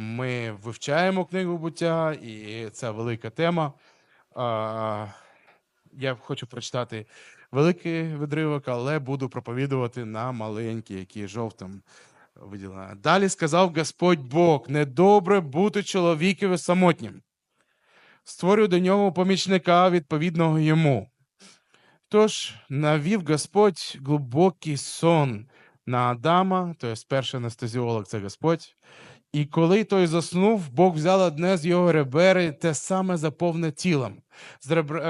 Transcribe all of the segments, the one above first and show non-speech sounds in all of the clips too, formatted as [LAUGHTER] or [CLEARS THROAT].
Ми вивчаємо книгу буття, і це велика тема. Я хочу прочитати великий відривок, але буду проповідувати на маленький, який жовтим виділено. Далі сказав Господь Бог: недобре бути чоловікові самотнім. Створюю до нього помічника відповідного йому. Тож навів Господь глибокий сон на Адама, тобто перший анестезіолог це Господь. І коли той заснув, Бог взяв одне з його ребер, і те саме заповне тілом. З ребра,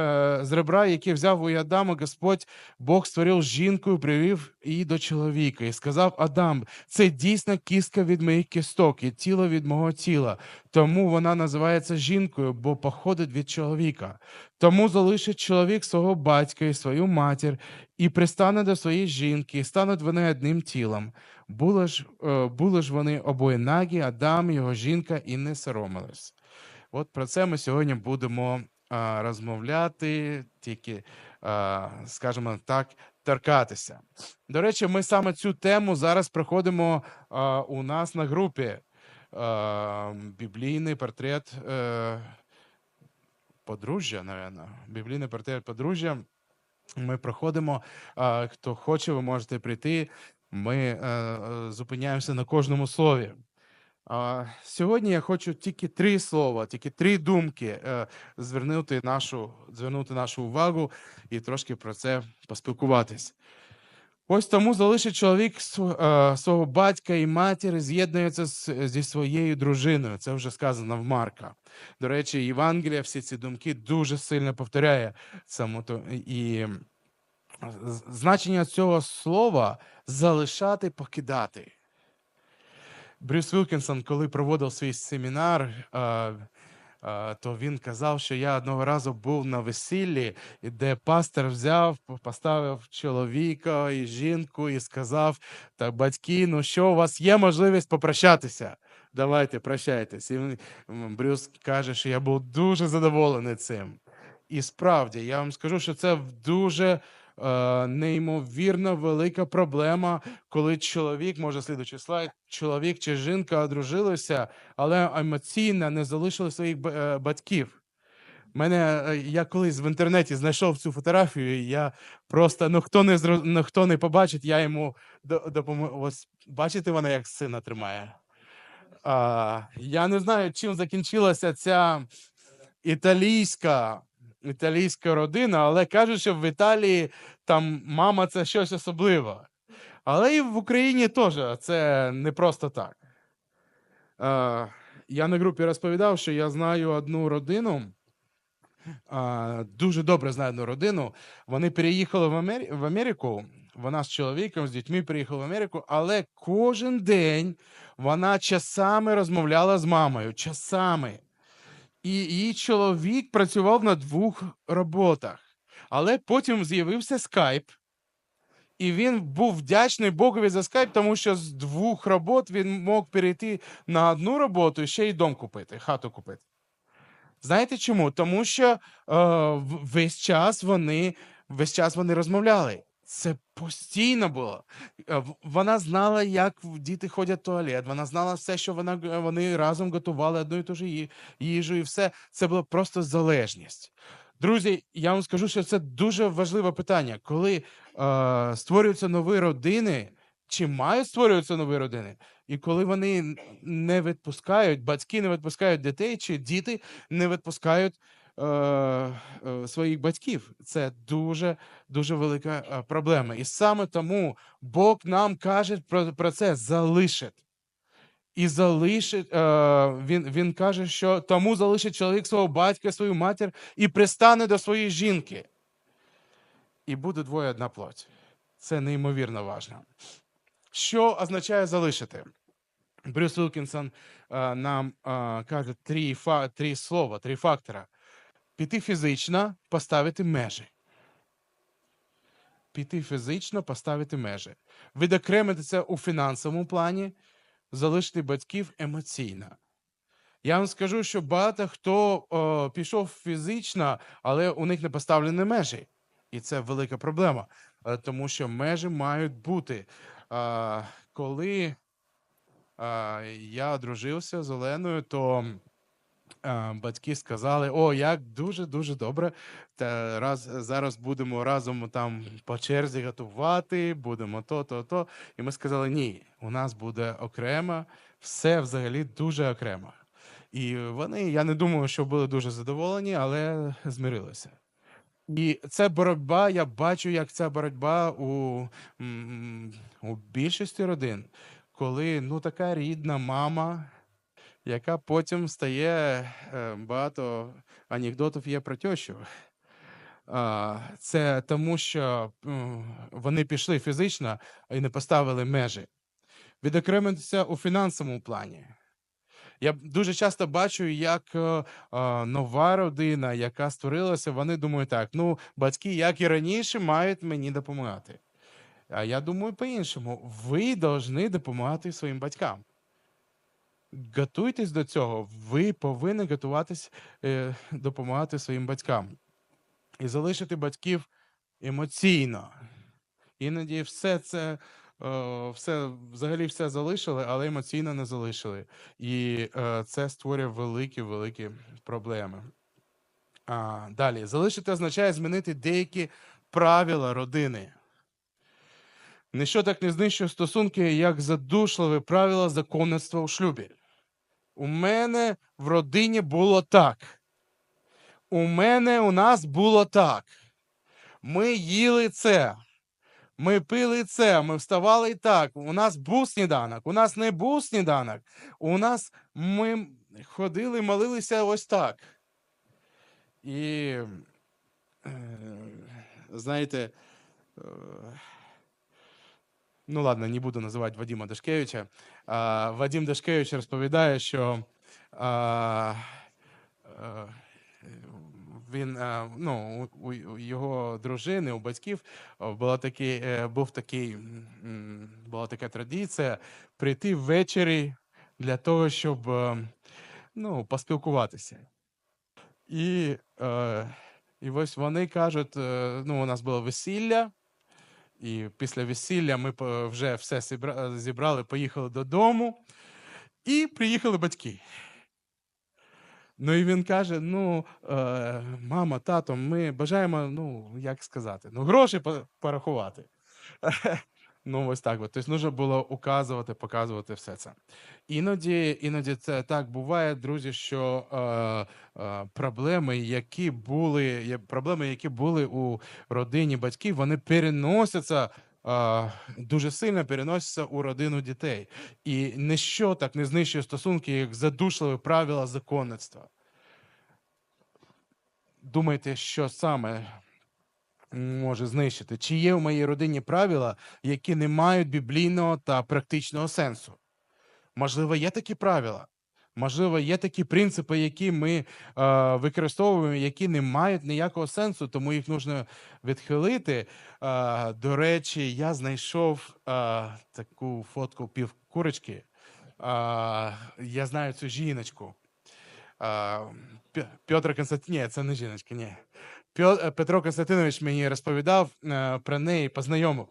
е, з ребра, яке взяв у Адама, Господь Бог створив жінку привів її до чоловіка. І сказав Адам: це дійсно кістка від моїх кісток і тіло від мого тіла. Тому вона називається жінкою, бо походить від чоловіка. Тому залишить чоловік свого батька і свою матір, і пристане до своєї жінки, і стануть вони одним тілом. Були ж, е, були ж вони обоє нагі, Адам, його жінка, і не соромились. От про це ми сьогодні будемо розмовляти, тільки, а, скажімо так, торкатися. До речі, ми саме цю тему зараз проходимо у нас на групі. Біблійний портрет е, подружжя, напевно. Біблійний портрет подружжя. Ми проходимо. Хто хоче, ви можете прийти. Ми е, е, зупиняємося на кожному слові. Сьогодні я хочу тільки три слова, тільки три думки е, звернути нашу, звернути нашу увагу і трошки про це поспілкуватись. Ось тому залишить чоловік е, свого батька і матір, з'єднується зі своєю дружиною. Це вже сказано в Марка. До речі, Євангелія всі ці думки дуже сильно повторяє самото і значення цього слова залишати, покидати. Брюс Вілкінсон, коли проводив свій семінар, то він казав, що я одного разу був на весіллі, де пастор взяв, поставив чоловіка і жінку і сказав: так, батьки, ну що, у вас є можливість попрощатися? Давайте, прощайтесь. І Брюс каже, що я був дуже задоволений цим. І справді, я вам скажу, що це дуже е, неймовірно велика проблема, коли чоловік, може слідуючий слайд, чоловік чи жінка одружилися, але емоційно не залишили своїх е, батьків. Мене е, я колись в інтернеті знайшов цю фотографію, і я просто ну хто не зро- ну, хто не побачить, я йому допоможу. Ось бачите, вона як сина тримає. А, я не знаю, чим закінчилася ця італійська, італійська родина, але кажуть, що в Італії там мама це щось особливе. Але і в Україні теж це не просто так. Е, я на групі розповідав, що я знаю одну родину, е, дуже добре знаю одну родину. Вони переїхали в, Амері... в Америку. Вона з чоловіком, з дітьми переїхала в Америку, але кожен день вона часами розмовляла з мамою. Часами. І її чоловік працював на двох роботах. Але потім з'явився скайп, і він був вдячний Богові за скайп, тому що з двох робот він мог перейти на одну роботу і ще й дом купити, хату купити. Знаєте чому? Тому що е, весь час вони весь час вони розмовляли. Це постійно було. Е, Вона знала, як діти ходять в туалет. Вона знала все, що вона, вони разом готували одну і ту ж їжу, і все. Це була просто залежність. Друзі, я вам скажу, що це дуже важливе питання. Коли е, створюються нові родини, чи мають створюватися нові родини, і коли вони не відпускають, батьки не відпускають дітей, чи діти не відпускають е, е, своїх батьків. Це дуже дуже велика проблема. І саме тому Бог нам каже про, про це залишить. І залишить, він, він каже, що тому залишить чоловік свого батька, свою матір і пристане до своєї жінки. І буде двоє одна плоть. Це неймовірно важливо. Що означає залишити? Брюс Вілкінсон е, нам каже три, три слова, три фактора. Піти фізично, поставити межі. Піти фізично, поставити межі. Відокремити це у фінансовому плані, залишити батьків емоційно. Я вам скажу, що багато хто о, пішов фізично, але у них не поставлені межі. І це велика проблема, е, тому що межі мають бути. Коли я одружився з Оленою, то батьки сказали: О, як дуже-дуже добре. Та раз зараз будемо разом там по черзі готувати, будемо то, то, то. І ми сказали: ні, у нас буде окремо, все взагалі дуже окремо. І вони, я не думаю, що були дуже задоволені, але змирилися. І це боротьба, я бачу, як ця боротьба у, у більшості родин, коли ну така рідна мама, яка потім стає е, багато анекдотів є про тещу. Це тому, що вони пішли фізично і не поставили межі. Відокремитися у фінансовому плані. Я дуже часто бачу, як е, нова родина, яка створилася, вони думають так: ну, батьки, як і раніше, мають мені допомагати. А я думаю по-іншому. Ви повинні допомагати своїм батькам. Готуйтесь до цього, ви повинні готуватись е, допомагати своїм батькам і залишити батьків емоційно. Іноді все це, е, все, взагалі все залишили, але емоційно не залишили. І е, це створює великі великі проблеми. А, далі, залишити означає змінити деякі правила родини. Ніщо так не знищує стосунки, як задушливі правила законництва у шлюбі. У мене в родині було так. У мене у нас було так. Ми їли це. Ми пили це, ми вставали і так. У нас був сніданок, у нас не був сніданок. У нас ми ходили, молилися ось так. І, е, знаєте, е, ну ладно, не буду називати Вадима Дашкевича. Вадим Дашкевич розповідає, що він, ну, у, його дружини, у батьків була такий, е, був такий, була така традиція прийти ввечері для того, щоб ну, поспілкуватися. І, і ось вони кажуть: е, ну, у нас було весілля, і після весілля ми вже все зібрали, поїхали додому, і приїхали батьки. Ну і він каже: ну, е, мама, тато, ми бажаємо, ну, як сказати, ну, гроші порахувати. [LAUGHS] Ну, ось так. От. Тобто, нужно було указувати, показувати все це. Іноді, іноді це так буває, друзі, що е, е, проблеми, які були, проблеми, які були у родині батьків, вони переносяться. е, Дуже сильно переносяться у родину дітей. І ніщо так не знищує стосунки, як задушливі правила законництва. Думайте, що саме може знищити? Чи є в моїй родині правила, які не мають біблійного та практичного сенсу? Можливо, є такі правила. Можливо, є такі принципи, які ми е, використовуємо, які не мають ніякого сенсу, тому їх потрібно відхилити. Е, до речі, я знайшов е, таку фотку півкурочки. Е, я знаю цю жіночку. Е, Пе- Петр Константин, ні, це не жіночка, ні. Е, Петро Константинович мені розповідав е, про неї, познайомив.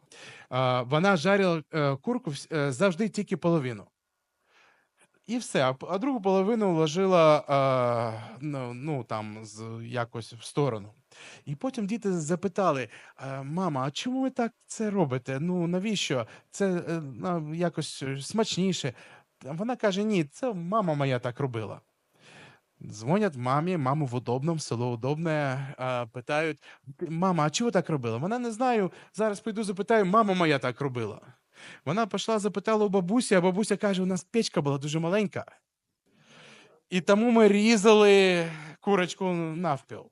Е, Вона жарила курку завжди тільки половину. І все, а другу половину вложила ну, ну, там, якось в сторону. І потім діти запитали: «Е, мама, а чому ви так це робите? Ну навіщо? Це якось смачніше. Вона каже: ні, це мама моя так робила. Дзвонять мамі, маму в удобному, село удобне, а, питають: мама, а чого так робила? Вона не знаю. Зараз піду запитаю, мама моя так робила. Вона пішла, запитала у бабусі, а бабуся каже: у нас печка була дуже маленька. І тому ми різали курочку навпіл.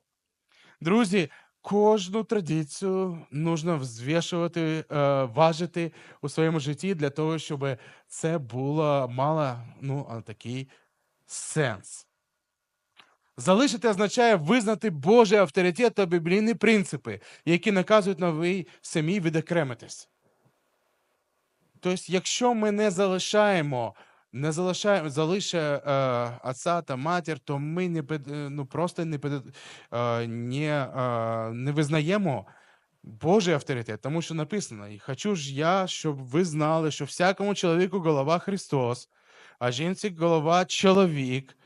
Друзі, кожну традицію нужно взвішувати, е, важити у своєму житті для того, щоб це було мало ну, такий сенс. Залишити означає визнати Божий авторитет та біблійні принципи, які наказують новій сім'ї відокремитись. Тобто, якщо ми не залишаємо, не залишаємо, залише е, отця та матір, то ми не е, ну, просто не, е, не, е, не визнаємо Божий авторитет, тому що написано: і хочу ж я, щоб ви знали, що всякому чоловіку голова Христос, а жінці голова чоловік,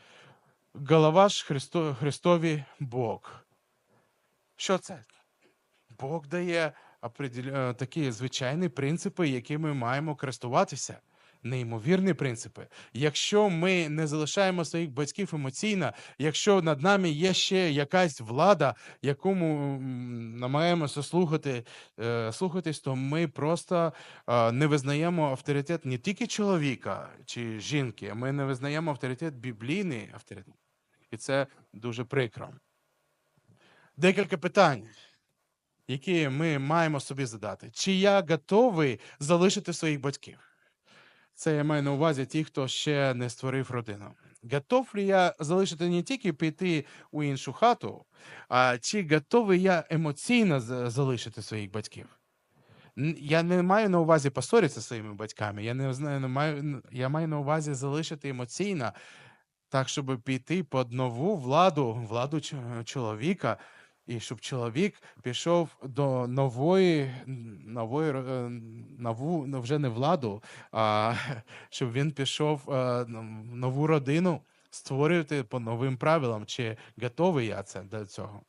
голова ж Христо, Христові Бог. Що це? Бог дає е, такі звичайні принципи, якими ми маємо користуватися. Неймовірні принципи. Якщо ми не залишаємо своїх батьків емоційно, якщо над нами є ще якась влада, якому м, намагаємося слухати, е, слухатись, то ми просто е, не визнаємо авторитет не тільки чоловіка чи жінки, а ми не визнаємо авторитет біблійний авторитет. І це дуже прикро. Декілька питань які ми маємо собі задати. Чи я готовий залишити своїх батьків? Це я маю на увазі ті, хто ще не створив родину. Готов ли я залишити не тільки піти у іншу хату, а чи готовий я емоційно залишити своїх батьків? Я не маю на увазі посоритися зі своїми батьками. Я не знаю, не маю, я маю на увазі залишити емоційно, так, щоб піти під нову владу, владу чоловіка, і щоб чоловік пішов до нової, нової е, нову, ну, вже не владу, а [LAUGHS] щоб він пішов е, в нову родину створювати по новим правилам, чи готовий я це до цього.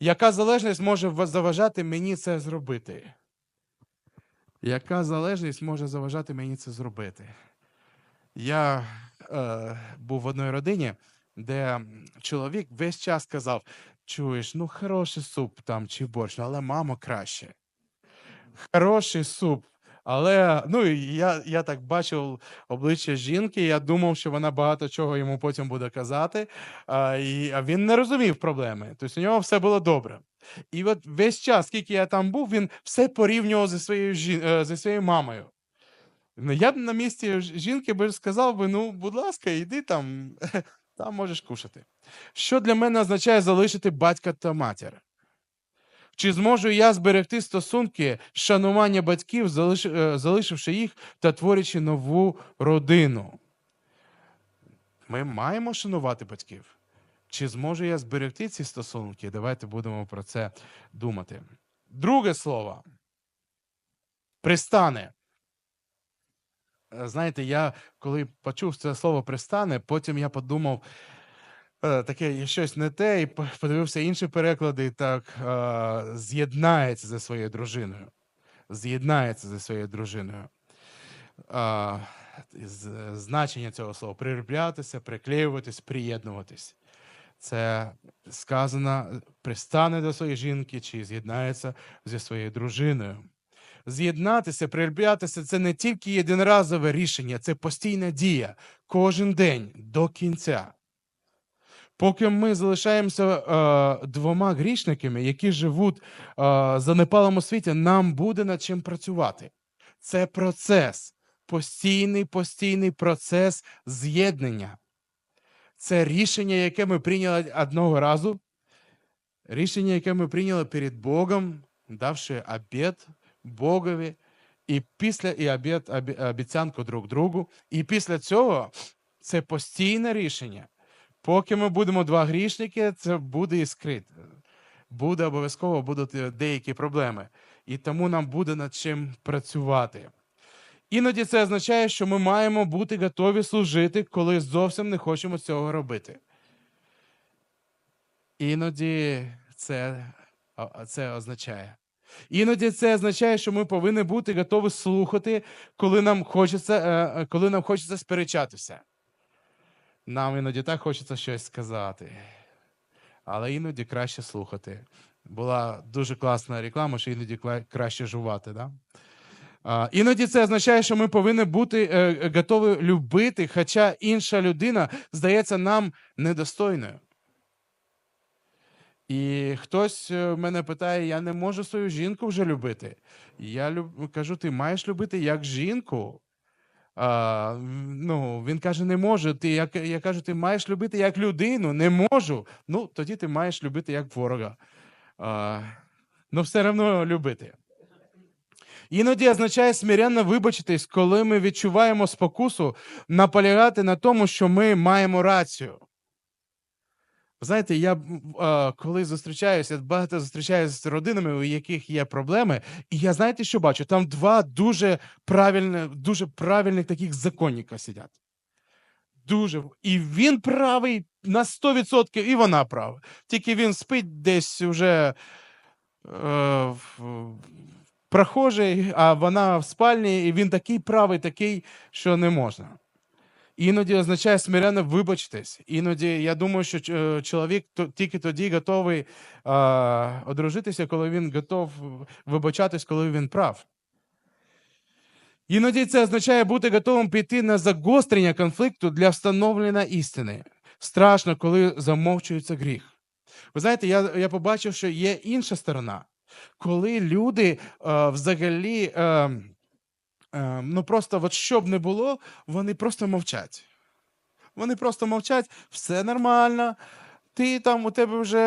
Яка залежність може заважати мені це зробити? Яка залежність може заважати мені це зробити? Я е, був в одній родині, де чоловік весь час казав: чуєш, ну хороший суп там чи борщ, але мамо краще. Хороший суп. Але ну я, я так бачив обличчя жінки, я думав, що вона багато чого йому потім буде казати, а, і, а він не розумів проблеми. Тобто у нього все було добре. І от весь час, скільки я там був, він все порівнював зі своєю е, зі своєю мамою. Ну, я б на місці жінки би сказав би: ну, будь ласка, йди там, [LAUGHS] там можеш кушати. Що для мене означає залишити батька та матір? Чи зможу я зберегти стосунки шанування батьків, е, залишивши їх та творячи нову родину? Ми маємо шанувати батьків. Чи зможу я зберегти ці стосунки? Давайте будемо про це думати. Друге слово. Пристане. Е, Знаєте, я коли почув це слово пристане, потім я подумав, е, таке щось не те, і подивився інші переклади, так е, з'єднається зі своєю дружиною. З'єднається зі своєю дружиною. Значення цього слова приріплятися, приклеюватись, приєднуватись. Це сказано пристане до своєї жінки чи з'єднається зі своєю дружиною. З'єднатися, приріплятися це не тільки єдиноразове рішення, це постійна дія кожен день до кінця. Поки ми залишаємося е, двома грішниками, які живуть е, за непалом у світі, нам буде над чим працювати. Це процес, постійний, постійний процес з'єднання. Це рішення, яке ми прийняли одного разу, рішення, яке ми прийняли перед Богом, давши обід Богові, і після і обід, обіцянку друг другу. І після цього це постійне рішення. Поки ми будемо два грішники, це буде іскрит. Буде обов'язково будуть е, деякі проблеми. І тому нам буде над чим працювати. Іноді це означає, що ми маємо бути готові служити, коли зовсім не хочемо цього робити. Іноді це, це означає. Іноді це означає, що ми повинні бути готові слухати, коли нам хочеться, е, е, коли нам хочеться сперечатися. Нам іноді так хочеться щось сказати, але іноді краще слухати. Була дуже класна реклама, що іноді краще жувати. Да? Іноді це означає, що ми повинні бути е, готові любити, хоча інша людина здається нам недостойною. І хтось е, мене питає: я не можу свою жінку вже любити. Я люб... кажу, ти маєш любити як жінку. А, ну, він каже, не можу. Ти, я, я кажу, ти маєш любити як людину, не можу. Ну, тоді ти маєш любити як ворога. А, ну, все одно любити. Іноді означає смиренно вибачитись, коли ми відчуваємо спокусу наполягати на тому, що ми маємо рацію. Знаєте, я а, коли зустрічаюся, багато зустрічаюся з родинами, у яких є проблеми, і я знаєте, що бачу? Там два дуже правильні, дуже правильних таких законника сидять. дуже. І він правий на 100%, і вона права. Тільки він спить десь уже е, прохожий, а вона в спальні, і він такий правий, такий, що не можна. Іноді означає смиренно вибачитись. Іноді я думаю, що е, чоловік тільки тоді готовий а, одружитися, коли він готов вибачатись, коли він прав. Іноді це означає бути готовим піти на загострення конфлікту для встановлення істини. Страшно, коли замовчується гріх. Ви знаєте, я, я побачив, що є інша сторона, коли люди е, взагалі. Е, е, ну просто от що б не було, вони просто мовчать. Вони просто мовчать, все нормально. Ти там у тебе вже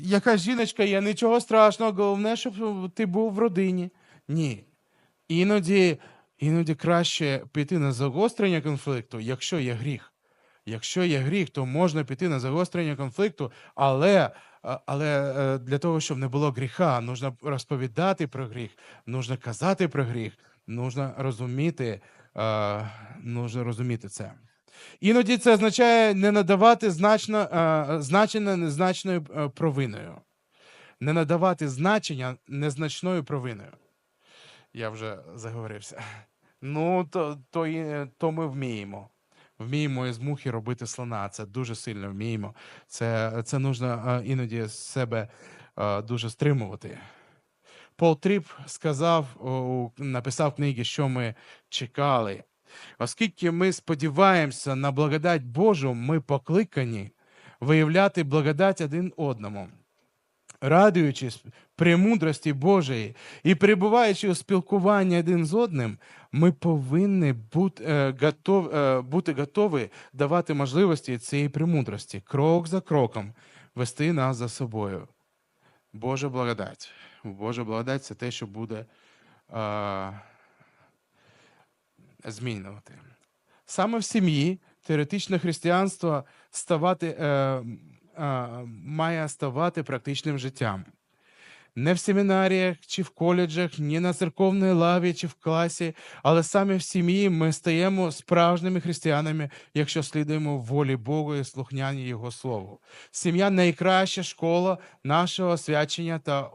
якась жіночка є, нічого страшного, головне, щоб ти був в родині. Ні. Іноді, іноді краще піти на загострення конфлікту, якщо є гріх. Якщо є гріх, то можна піти на загострення конфлікту, але, але е, для того, щоб не було гріха, нужно розповідати про гріх, нужно казати про гріх, нужно розуміти, е, нужно розуміти це. Іноді це означає не надавати значно, е, значення незначною е, провиною. Не надавати значення незначною провиною. Я вже заговорився. Ну, то, то, то ми вміємо. Вміємо із мухи робити слона. Це дуже сильно вміємо. Це, це нужно е, іноді себе е, дуже стримувати. Пол Тріп сказав, написав книги, що ми чекали. Оскільки ми сподіваємося на благодать Божу, ми покликані виявляти благодать один одному, радуючись премудрості Божої і перебуваючи у спілкуванні один з одним, ми повинні бути, е, готов, е, бути готові давати можливості цієї премудрості, крок за кроком вести нас за собою. Божа благодать. Божа благодать це те, що буде е, змінювати. Саме в сім'ї теоретичне християнство ставати, е, має ставати практичним життям. Не в семінаріях чи в коледжах, ні на церковній лаві чи в класі, але саме в сім'ї ми стаємо справжніми християнами, якщо слідуємо волі Богу і слухняні Його Слову. Сім'я найкраща школа нашого освячення та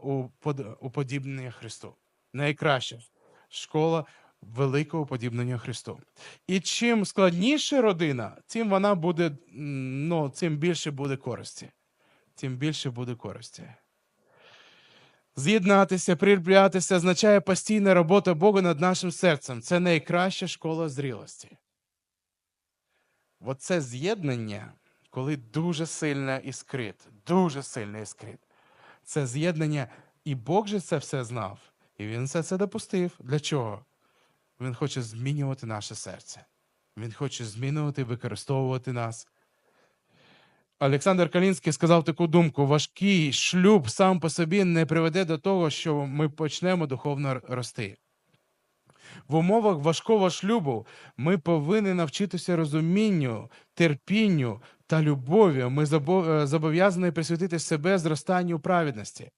уподібнення Христу. Найкраща школа великого уподібнення Христу. І чим складніша родина, тим вона буде, ну, тим більше буде користі. Тим більше буде користі. З'єднатися, прилюблятися означає постійна робота Бога над нашим серцем. Це найкраща школа зрілості. Оце з'єднання, коли дуже сильно іскрит, дуже сильно іскрит. Це з'єднання, і Бог же це все знав, і Він все це допустив. Для чого? Він хоче змінювати наше серце. Він хоче змінювати, використовувати нас. Олександр Калінський сказав таку думку: важкий шлюб сам по собі не приведе до того, що ми почнемо духовно рости. В умовах важкого шлюбу ми повинні навчитися розумінню, терпінню та любові. Ми е, зобов'язані присвятити себе зростанню праведності.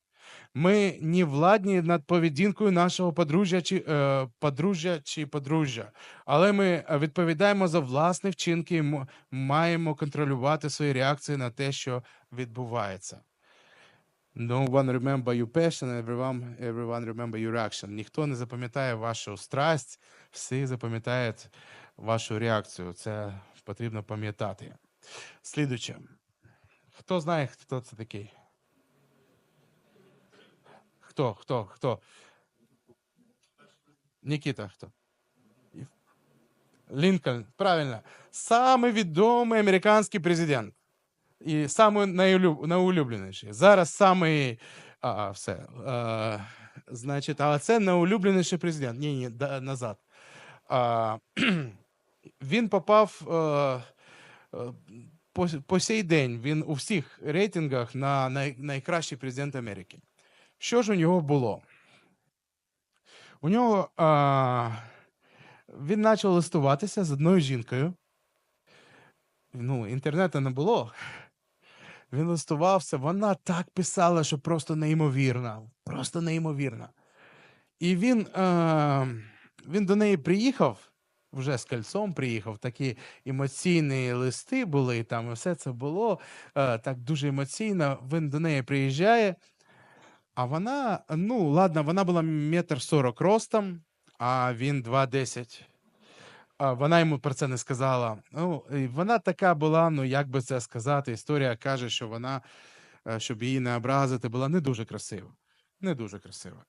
Ми не владні над поведінкою нашого подружжя чи, е, подружжя чи подружжя, але ми е, відповідаємо за власні вчинки і маємо контролювати свої реакції на те, що відбувається. No one remember your passion, everyone, everyone remember your action. Ніхто не запам'ятає вашу страсть, всі запам'ятають вашу реакцію. Це потрібно пам'ятати. Слідуюче. Хто знає, хто це такий? Хто? Хто? Хто? Нікіта, хто? Лінкольн, правильно. Самий відомий американський президент. І найулюб... найулюбленіший. Зараз самий. А, все. А, значить, але це найулюбленіший президент. Ні, ні, да, назад. А, [CLEARS THROAT] він попав е, е, по, по сей день. Він у всіх рейтингах на най, найкращий президент Америки. Що ж у нього було? У нього а, він почав листуватися з одною жінкою. Ну, інтернету не було. Він листувався, вона так писала, що просто неймовірно. Просто неймовірно. І він, е, він до неї приїхав вже з кольцом приїхав. Такі емоційні листи були, там і все це було е, так дуже емоційно. Він до неї приїжджає. А вона, ну, ладно, вона була метр сорок ростом, а він 2,10. А вона йому про це не сказала. Ну, вона така була, ну як би це сказати. Історія каже, що вона, е, щоб її не образити, була не дуже красива. Не дуже красива.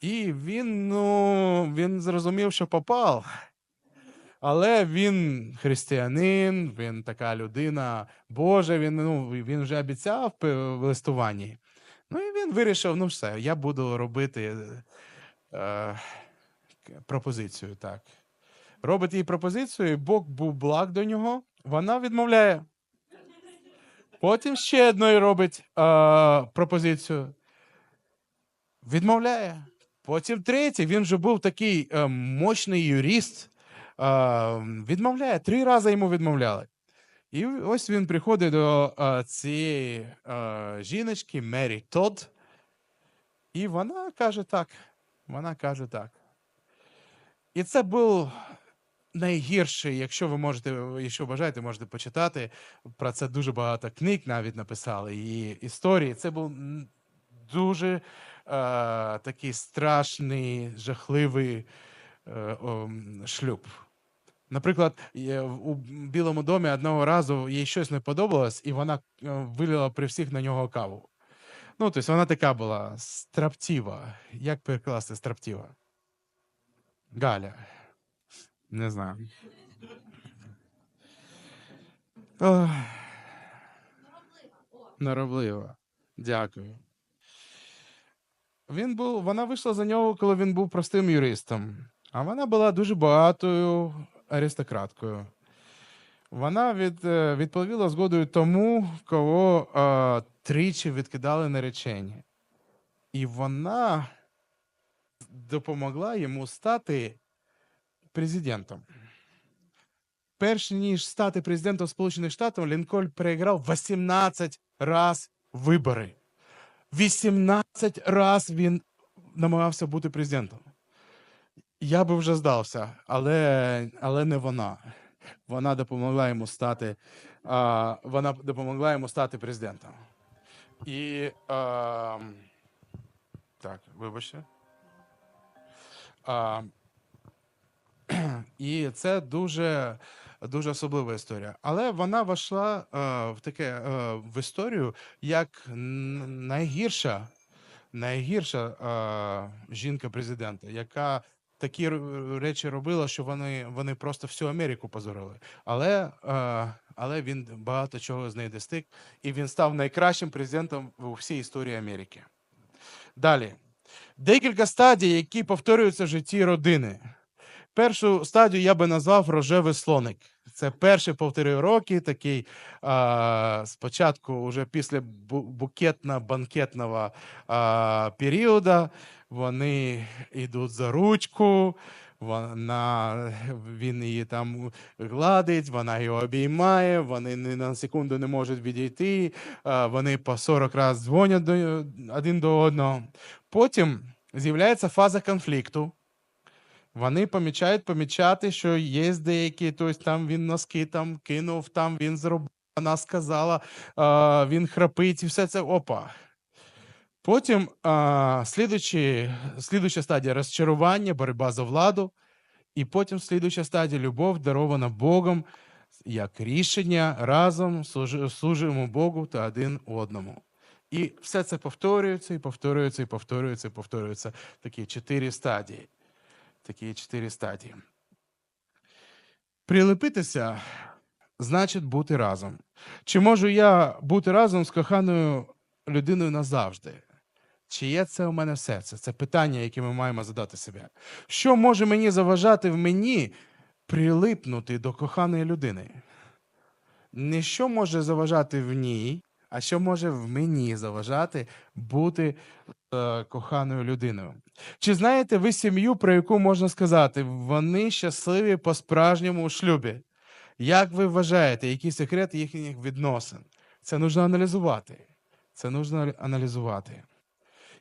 І він, ну, він зрозумів, що попав. Але він християнин, він така людина Божа, він, ну, він вже обіцяв в листуванні. Ну і він вирішив: ну все, я буду робити е, пропозицію. так. Робить їй пропозицію, і Бог був благ до нього, вона відмовляє. Потім ще одної робить е, пропозицію. Відмовляє. Потім третій, він вже був такий е, мощний юрист. Е, відмовляє. Три рази йому відмовляли. І ось він приходить до е, цієї е, жіночки Мері Тодд, і вона каже так. Вона каже так. І це був найгірший, якщо ви можете, якщо бажаєте, можете почитати. Про це дуже багато книг навіть написали і історії. Це був дуже е, такий страшний, жахливий е, о, шлюб. Наприклад, у Білому домі одного разу їй щось не подобалось, і вона е, вилила при всіх на нього каву. Ну, тобто вона така була строптіва. Як перекласти строптіва? Галя. Не знаю. Ох. Нароблива. Дякую. Він був, вона вийшла за нього, коли він був простим юристом. А вона була дуже багатою аристократкою. Вона від, е, відповіла згодою тому, кого е, тричі відкидали наречені. І вона допомогла йому стати президентом. Перш ніж стати президентом Сполучених Штатів, Лінкольн переграв 18 раз вибори. 18 раз він намагався бути президентом. Я би вже здався, але, але не вона. Вона допомогла йому стати, а, вона допомогла йому стати президентом. І а, так, вибачте. А, і це дуже, дуже особлива історія. Але вона війшла е, в таке е, в історію як найгірша, найгірша е, жінка президента, яка такі речі робила, що вони, вони просто всю Америку позорили. Але, е, але він багато чого з неї достиг, і він став найкращим президентом у всій історії Америки. Далі. Декілька стадій, які повторюються в житті родини. Першу стадію я би назвав рожевий слоник. Це перші півтори роки, такий а, спочатку, вже після букетно-банкетного а, періоду, вони йдуть за ручку, вона, він її там гладить, вона його обіймає, вони ні на секунду не можуть відійти, вони по 40 разів дзвонять до, один до одного. Потім з'являється фаза конфлікту. Вони помічають помічати, що є деякі, тобто там він носки там кинув, там він зробив, вона сказала, а, він храпить, і все це опа. Потім а, слідуюча стадія розчарування, боротьба за владу, і потім слідуюча стадія любов, дарована Богом, як рішення разом служи- служимо Богу та один одному. І все це повторюється, і повторюється, і повторюється, і повторюється. Такі чотири стадії такі чотири стадії. Прилепитися значить бути разом. Чи можу я бути разом з коханою людиною назавжди? Чи є це у мене серце? Це питання, яке ми маємо задати себе. Що може мені заважати в мені прилипнути до коханої людини? Не що може заважати в ній, а що може в мені заважати бути е, коханою людиною? Чи знаєте ви сім'ю, про яку можна сказати, вони щасливі по-справжньому у шлюбі? Як ви вважаєте, які секрети їхніх відносин? Це нужно аналізувати. Це нужно аналізувати.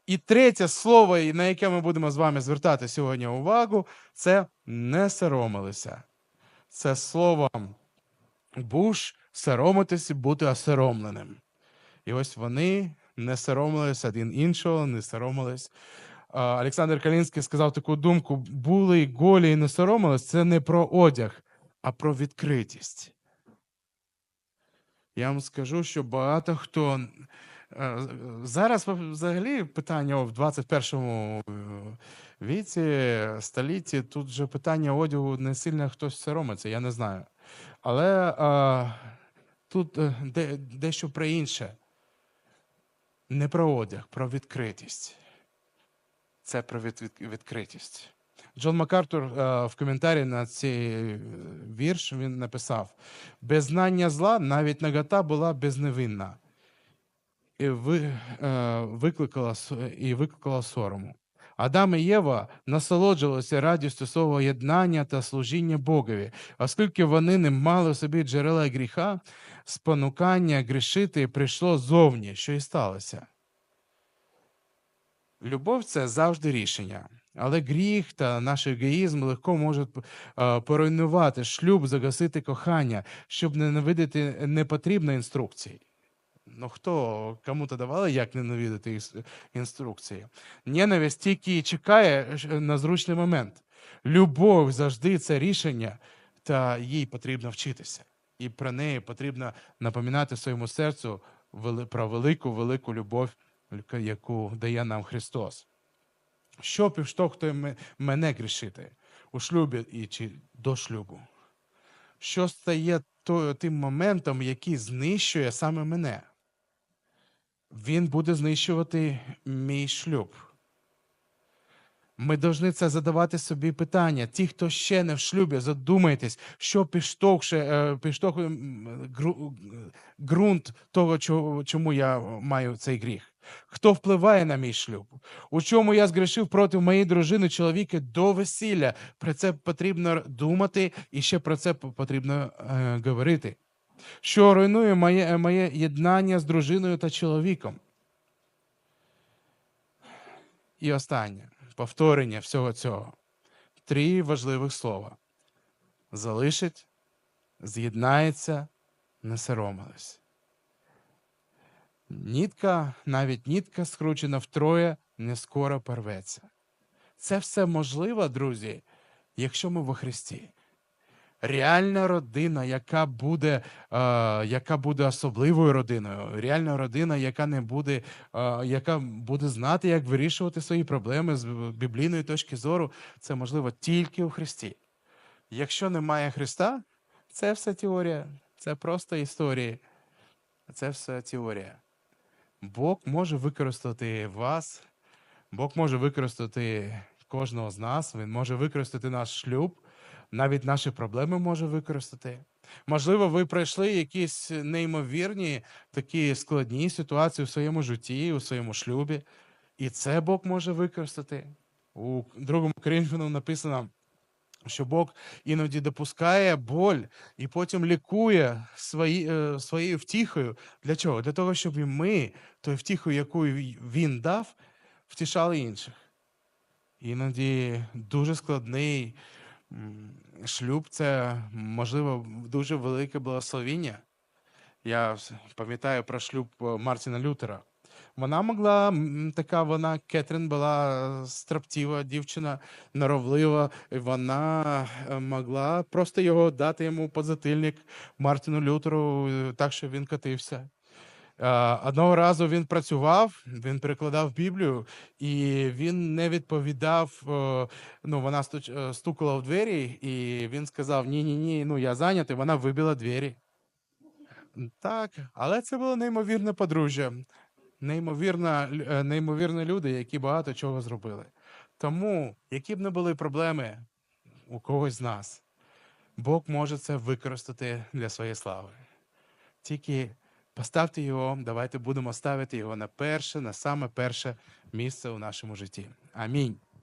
І третє слово, на яке ми будемо з вами звертати сьогодні увагу, це не соромилися. Це слово буш соромитись, бути осоромленим. І ось вони не соромились один іншого, не соромились. Олександр Калінський сказав таку думку: були голі і не соромились, це не про одяг, а про відкритість. Я вам скажу, що багато хто е, зараз взагалі питання в 21 віці, столітті, тут же питання одягу не сильно хтось соромиться, я не знаю. Але а, тут е, де, дещо про інше. Не про одяг, про відкритість. Це про від, від- відкритість. Джон Макартур е, в коментарі на цей е, вірш він написав: без знання зла навіть нагота була безневинна і е, викликала, і викликала сорому. Адам і Єва насолоджувалися радістю свого єднання та служіння Богові, оскільки вони не мали в собі джерела гріха, спонукання грішити прийшло зовні, що і сталося. Любов це завжди рішення, але гріх та наш егоїзм легко можуть е, поруйнувати шлюб, загасити кохання, щоб ненавидити непотрібні інструкції. Ну хто кому-то давали, як ненавидити інструкції? Ненависть тільки чекає на зручний момент. Любов завжди це рішення, та їй потрібно вчитися. І про неї потрібно напоминати своєму серцю про велику, велику любов, яку дає нам Христос. Що підштовхує ме- мене грішити у шлюбі і чи до шлюбу? Що стає тим моментом, який знищує саме мене? Він буде знищувати мій шлюб. Ми повинні це задавати собі питання. Ті, хто ще не в шлюбі, задумайтесь, що підштовхує, е, ґрунт того, чому я маю цей гріх. Хто впливає на мій шлюб? У чому я згрішив проти моєї дружини, чоловіка до весілля? Про це потрібно думати і ще про це потрібно е, говорити. Що руйнує моє, моє єднання з дружиною та чоловіком? І останнє повторення всього цього. Три важливих слова: залишить, з'єднається, не соромились. Нітка, навіть нітка, скручена втроє, не скоро порветься. Це все можливо, друзі, якщо ми во Христі. Реальна родина, яка буде, е, яка буде особливою родиною, реальна родина, яка не буде, е, яка буде знати, як вирішувати свої проблеми з біблійної точки зору, це можливо тільки у Христі. Якщо немає Христа, це все теорія, це просто історії, це все теорія. Бог може використати вас, Бог може використати кожного з нас, Він може використати наш шлюб, навіть наші проблеми може використати. Можливо, ви пройшли якісь неймовірні такі складні ситуації у своєму житті, у своєму шлюбі, і це Бог може використати. У другому Коринфяну написано, що Бог іноді допускає боль і потім лікує свої, е, своєю втіхою. Для чого? Для того, щоб і ми, тою втіхою, яку він дав, втішали інших. Іноді дуже складний шлюб це, можливо, дуже велике благословіння. Я пам'ятаю про шлюб е, Мартіна Лютера. Вона могла, така вона, Кетрін була строптіва дівчина, норовлива, вона е, могла просто його дати йому подзатильник Мартіну Лютеру, е, так що він катився. Одного разу він працював, він перекладав Біблію, і він не відповідав. е, Ну, вона е, стукала в двері, і він сказав: Ні, ні, ні, ну я зайнятий. Вона вибила двері. Так, але це було неймовірне подружжя, неймовірна, е, неймовірні люди, які багато чого зробили. Тому, які б не були проблеми у когось з нас, Бог може це використати для своєї слави. Тільки поставте його, давайте будемо ставити його на перше, на саме перше місце у нашому житті. Амінь.